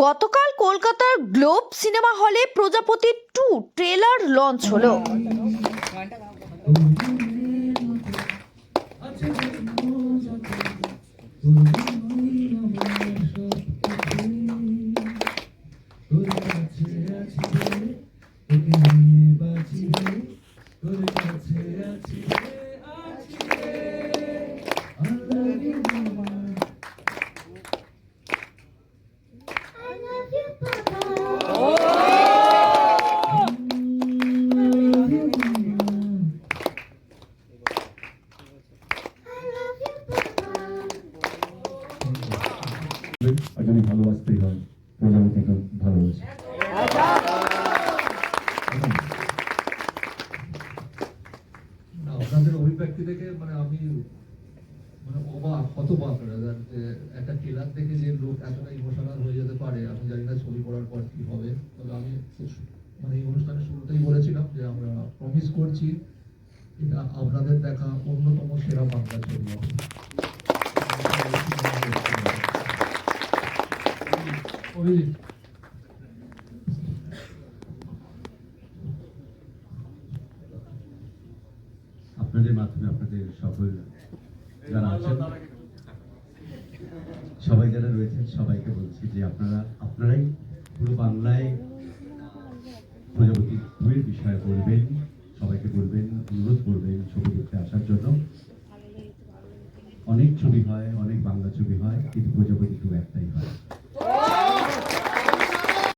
গতকাল কলকাতার Globe cinema হলে প্রজাপতি টু ট্রেলার লঞ্চ হলো। I যদি ভালোবাসতেই হয়। প্রজাপতিকে ভালোবাসি না, আপনাদের অভিব্যক্তি দেখে মানে আমি মানে অবাক হতবাক যে একটা ট্রেলার দেখে যে লোক এতটা ইমোশনাল হয়ে যেতে পারে আমি জানি না ছবি করার পর কি হবে। তবে আমি মানে এই অনুষ্ঠানের শুরুতেই বলেছিলাম যে আমরা প্রমিস করছি এটা আপনাদের দেখা অন্যতম সেরা বাংলা ছবি হবে। অভিজিৎ আপনাদের মাধ্যমে আপনাদের সকল যারা আছেন, সবাই যারা রয়েছেন, সবাইকে বলছি যে আপনারা, আপনারাই পুরো বাংলায় প্রজাপতি দুয়ের বিষয়ে বলবেন, সবাইকে বলবেন, অনুরোধ করবেন ছবি দেখতে আসার জন্য। অনেক ছবি হয়, অনেক বাংলা ছবি হয়, কিন্তু প্রজাপতি